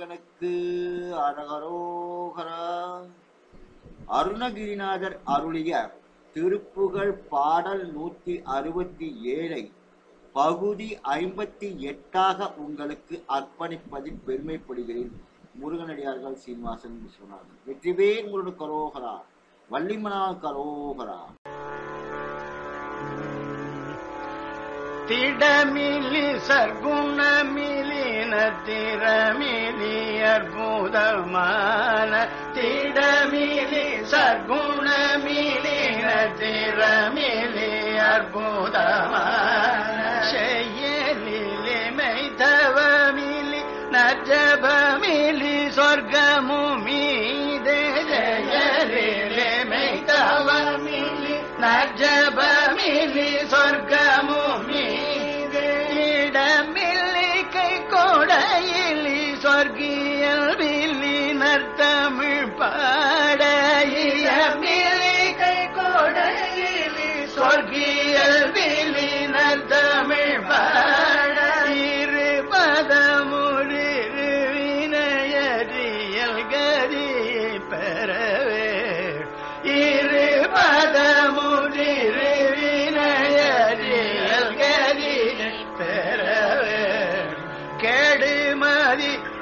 முருகனுக்கு அரகரோகரா அருணகிரிநாதர் அருளிய திருப்புகழ் பாடல் நூத்தி அறுபத்தி ஏழை பகுதி ஐம்பத்தி எட்டாக உங்களுக்கு அர்ப்பணிப்பதில் பெருமைப்படுகிறேன். முருகனடியார்கள் சீனிவாசன் விஸ்வநாதன் வெற்றிவேல் முருகன் கரோகரா வள்ளிமனா கரோகரா திடமிலி சர்க்குணமிலின திறமிலி அற்புதமான திடமிலி சர்க்குணமிலின திறமிலி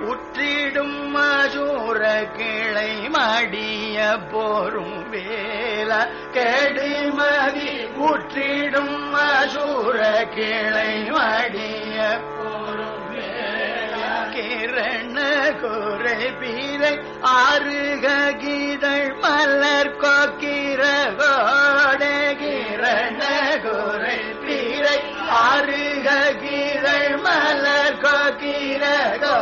உற்றிடும் மசூர கிளை மடிய போரும் வேல கெடுமதி உற்றிடும் மசூர கிளை மடிய போரும் கிரண குறை பீரை ஆறுக கீதள் மலர் கொக்கிர கோடே. கிரண குறை பீரை ஆறுக கீதள் மலர் கொக்கிர கோடே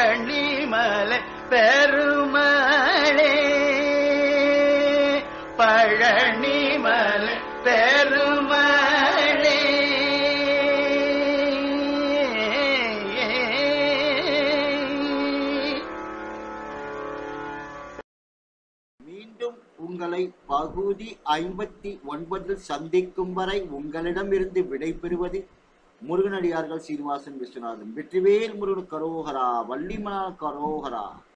பழனிமலை பெருமாளே. பழனிமலை பெருமாளே. மீண்டும் உங்களை பகுதி ஐம்பத்தி ஒன்பதில் சந்திக்கும் வரை உங்களிடமிருந்து விடைபெறுவது முருகனடியார்கள் சீனிவாசன் விஸ்வநாதன் வெற்றிவேல் முருகன் கரோகரா வள்ளிமலா கரோகரா.